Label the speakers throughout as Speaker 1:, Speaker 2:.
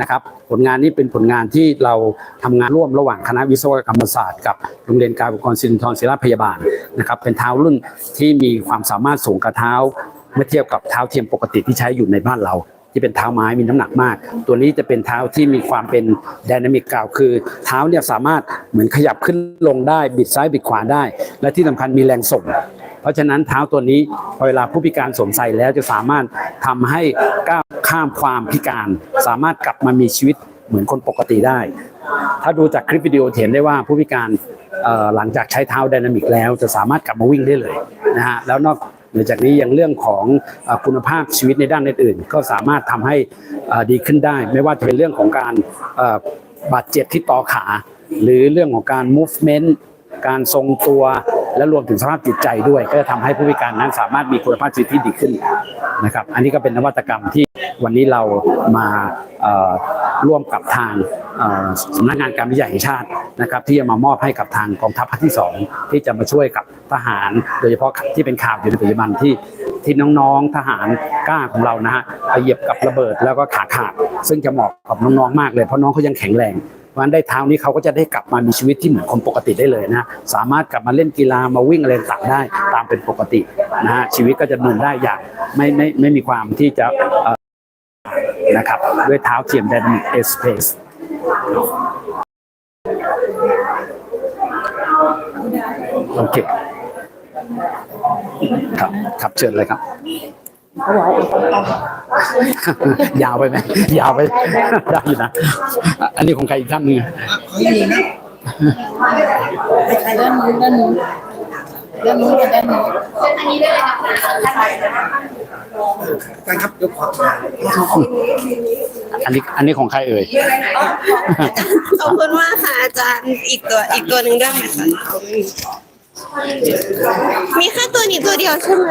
Speaker 1: นะครับผลงานนี้เป็นผลงานที่เราทำงานร่วมระหว่างคณะวิศวกรรมศาสตร์กับโรงเรียนการอุปกรณ์สิรินทรศิริพยาบาลนะครับเป็นเท้ารุ่นที่มีความสามารถสูงกว่าเท้า เมื่อเทียบกับเท้าเทียมปกติที่ใช้อยู่ในบ้านเราที่เป็นเท้าไม้มีน้ำหนักมาก ตัวนี้จะเป็นเท้าที่มีความเป็นไดนามิกกาวคือ เท้าเนี่ยสามารถเหมือนขยับขึ้นลงได้บิดซ้ายบิดขวาได้ และที่สำคัญมีแรงส่ง เพราะฉะนั้นเท้าตัวนี้พอเวลาผู้พิการสวมใส่แล้วจะสามารถทำให้ก้าวข้ามความพิการ สามารถกลับมามีชีวิตเหมือนคนปกติได้ ถ้าดูจากคลิปวิดีโอเห็นได้ว่าผู้พิการหลังจากใช้เท้าไดนามิกแล้วจะสามารถกลับมาวิ่งได้เลยนะฮะแล้วนอกเหนือจากนี้ยังเรื่องของอคุณภาพชีวิตในด้านอื่นๆก็สามารถทำให้ดีขึ้นได้ ไม่ว่าจะเป็นเรื่องของการบาดเจ็บที่ต่อขา หรือเรื่องของการ movement การทรงตัว และรวมถึงสภาพจิตใจด้วย ก็จะทำให้ผู้พิการนั้นสามารถมีคุณภาพชีวิตที่ดีขึ้นนะครับ อันนี้ก็เป็นนวัตกรรมที่วันนี้เรามาร่วมกับทางสำนักงานการวิจัยแห่งชาตินะครับที่จะมามอบให้กับทางกองทัพภาคที่ 2 ที่จะมาช่วยกับทหาร โดยเฉพาะที่เป็นข่าวอยู่ในปัจจุบันที่ที่น้องๆทหารกล้าของเรานะฮะไปเหยียบกับระเบิดแล้วก็ขาขาดซึ่งจะเหมาะกับน้องๆมากเลยเพราะน้องเขายังแข็งแรง เพราะฉะนั้นได้เท้านี้เขาก็จะได้กลับมามีชีวิตที่เหมือนคนปกติได้เลยนะสามารถกลับมาเล่นกีฬามาวิ่งอะไรต่างได้ตามเป็นปกตินะฮะชีวิตก็จะดำเนินได้อย่างไม่ไม่ไม่มีความที่จะนะครับด้วยเท้าเทียมไดนามิกเอสเพสโอเคครับครับเชิญเลยครับ ยาวไปไหมยาวไปได้อยู่นะอันนี้ของใครอีกท่านหนึงอะ
Speaker 2: ด้านนู้นด้านนู้นด้านนู้นกับด้านนู้น
Speaker 3: การครับยกความ
Speaker 1: อันนี้อันนี้ของใครเอ่ย
Speaker 4: ขอบคุณมากค่ะอาจารย์อีกตัวอีกตัวหนึ่งด้วยไหมคะ มีแค่ตัวนี้ตัวเดียวใช่ไหม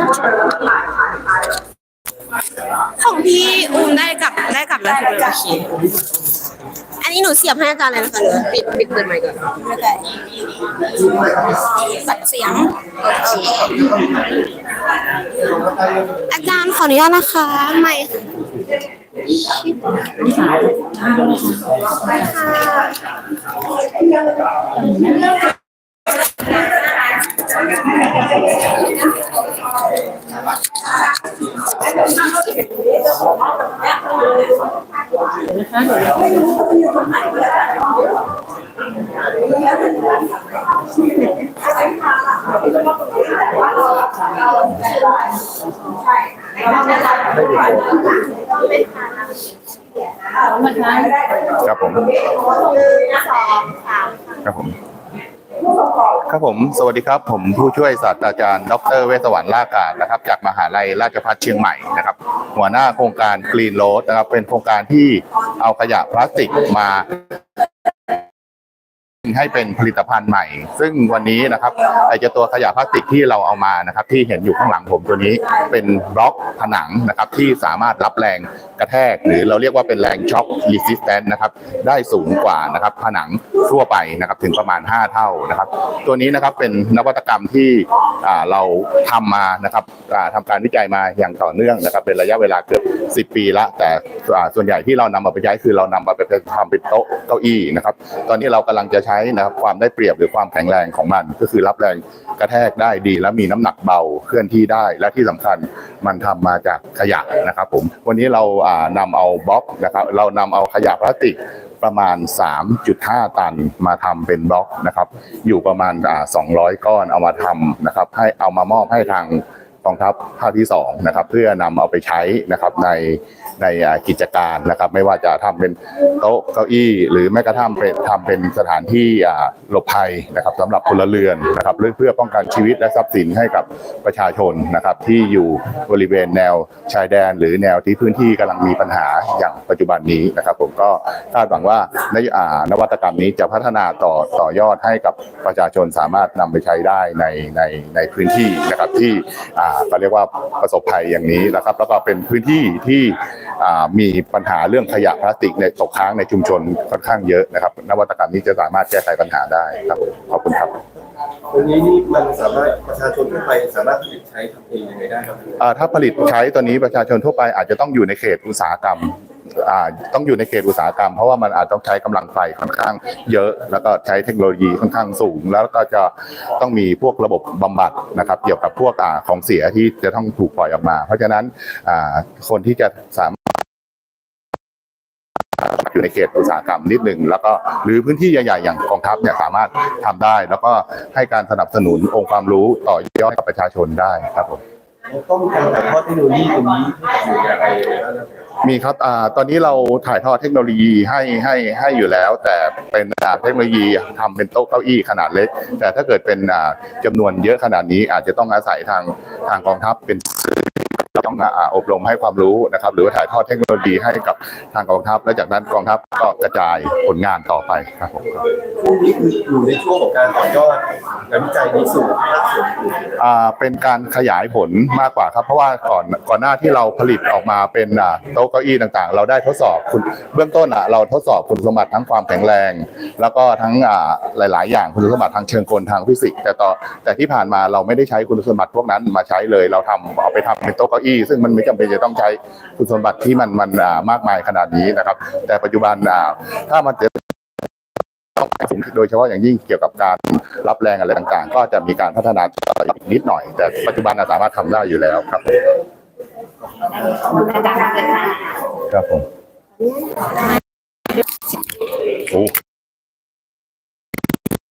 Speaker 4: ของพี่อุ้มได้กลับได้กลับแล้วใช่ไหมโอเคอันนี้หนูเสียบให้อาจารย์เลยนะคะหรือปิดปิดเปิดไมค์ก่อน
Speaker 2: ไม่ได้ตัดเสียง
Speaker 4: อาจารย์ขออนุญาตนะคะไมค์
Speaker 3: ค ครับผม ครับผม ครับผมสวัสดีครับ ผมผู้ช่วยศาสตราจารย์ ดร เวสวรรค์ล่ากาศนะครับ จากมหาลัยราชภัฏเชียงใหม่นะครับ หัวหน้าโครงการ Green Road นะครับ เป็นโครงการที่เอาขยะพลาสติกมา ให้เป็นผลิตภัณฑ์ใหม่ ซึ่งวันนี้นะครับไอเจ้าตัวขยะพลาสติกที่เราเอามานะครับที่เห็นอยู่ข้างหลังผมตัวนี้เป็นบล็อกผนังนะครับที่สามารถรับแรงกระแทก หรือเราเรียกว่าเป็นแรงช็อครีสิสแตนต์นะครับได้สูงกว่านะครับผนังทั่วไปนะครับถึงประมาณ 5 เท่านะครับ ตัวนี้นะครับเป็นนวัตกรรมที่เราทำมานะครับอ่าทำการวิจัยมาอย่างต่อเนื่องนะครับ เป็นระยะเวลาเกือบ 10 ปีละ แต่ส่วนใหญ่ที่เรานำมาไปใช้คือเรานำมาไปทำเป็นโต๊ะเก้าอี้นะครับ ตอนนี้เรากำลังจะใช้นะครับความได้เปรียบหรือความแข็งแรงของมัน ก็คือรับแรงกระแทกได้ดี และมีน้ำหนักเบาเคลื่อนที่ได้ และที่สำคัญมันทำมาจากขยะนะครับผมวันนี้เราานำเอาบล็อกนะครับเรานำเอาขยะพลาสติกประมาณ 3.5 ตันมาทำเป็นบล็อกนะครับ อยู่ประมาณอ่า200 ก้อนเอามาทำนะครับ ให้เอามามอบให้ทาง องทัพภาคที่สองนะครับเพื่อนำเอาไปใช้นะครับในในกิจการนะครับไม่ว่าจะทำเป็นโต๊ะเก้าอี้หรือแม้กระทั่งเป็นทำเป็นสถานที่หลบภัยนะครับสำหรับพลเรือนนะครับเพื่อเพื่อป้องกันชีวิตและทรัพย์สินให้กับประชาชนนะครับที่อยู่บริเวณแนวชายแดน หรือแนวที่พื้นที่กำลังมีปัญหาอย่างปัจจุบันนี้นะครับ ผมก็คาดหวังว่าในอ่านวัตกรรมนี้จะพัฒนาต่อต่อยอดให้กับประชาชนสามารถนำไปใช้ได้ในในในพื้นที่นะครับที่อ่าเขาเรียกว่าประสบภัยอย่างนี้นะครับ แล้วก็เป็นพื้นที่ที่อ่ามีปัญหาเรื่องขยะพลาสติกในตกค้างในชุมชนค่อนข้างเยอะนะครับ นวัตกรรมนี้จะสามารถแก้ไขปัญหาได้ครับผมขอบคุณครับ
Speaker 5: ตรงนี้นี่มันสามารถประชาชนทั่วไปสามารถผลิตใช้ทำเองยังไงได้ครับ
Speaker 3: อ่าถ้าผลิตใช้ตัวนี้ประชาชนทั่วไปอาจจะต้องอยู่ในเขตอุตสาหกรรมอ่า ต้องอยู่ในเขตอุตสาหกรรม เพราะว่ามันอาจต้องใช้กำลังไฟค่อนข้างเยอะ แล้วก็ใช้เทคโนโลยีค่อนข้างสูง แล้วก็จะต้องมีพวกระบบบำบัดนะครับ เกี่ยวกับพวกอ่าของเสียที่จะต้องถูกปล่อยออกมา เพราะฉะนั้นคนที่จะสามารถอยู่ในเขตอุตสาหกรรมนิดหนึ่งแล้วก็หรือพื้นที่ใหญ่ๆอย่างกองทัพเนี่ยสามารถทำได้ แล้วก็ให้การสนับสนุนองค์ความรู้ต่อยอดกับประชาชนได้ครับผม
Speaker 5: ต้องการถ่ายทอดเทคโนโลยีตรงนี้ให้กับหน่วยงานอะไร
Speaker 3: มีครับอ่าตอนนี้เราถ่ายทอดเทคโนโลยีให้ให้ให้อยู่แล้ว แต่เป็นเทคโนโลยีทำเป็นโต๊ะเก้าอี้ขนาดเล็ก แต่ถ้าเกิดเป็นอ่าจำนวนเยอะขนาดนี้อาจจะต้องอาศัยทางทางกองทัพเป็น สื่อต้องอ่าอบรมให้ความรู้นะครับ หรือว่าถ่ายทอดเทคโนโลยีให้กับทางกองทัพ และจากนั้นกองทัพก็กระจายผลงานต่อไปครับผม
Speaker 5: ช่วงนี้คืออยู่ในช่วงของการต่อยอดงานวิจัยนี้สู่ภาคส่วนอื่น
Speaker 3: อ่าเป็นการขยายผลมากกว่าครับ เพราะว่าก่อนก่อนหน้าที่เราผลิตออกมาเป็นอ่าโต๊ะเก้าอี้ต่างๆ เราได้ทดสอบคุณเบื้องต้นอะเราทดสอบคุณสมบัติทั้งความแข็งแรง แล้วก็ทั้งอ่าหลาย ๆ อย่างคุณสมบัติทางเชิงกลทางฟิสิกส์แต่ต่อแต่ที่ผ่านมาเราไม่ได้ใช้คุณสมบัติพวกนั้นมาใช้เลย เราทำเอาไปทำเป็นโต๊ะเก้าอี้ซึ่งมันไม่จำเป็นจะต้องใช้คุณสมบัติที่มันมันอ่ามากมายขนาดนี้นะครับ แต่ปัจจุบันอ่าถ้ามันจะโดยเฉพาะอย่างยิ่งเกี่ยวกับการรับแรงอะไรต่างๆ ก็จะมีการพัฒนาต่ออีกนิดหน่อย แต่ปัจจุบันน่ะสามารถทำได้อยู่แล้วครับ
Speaker 2: อาจารย์เลยค่ะ
Speaker 3: ครับผมโอ้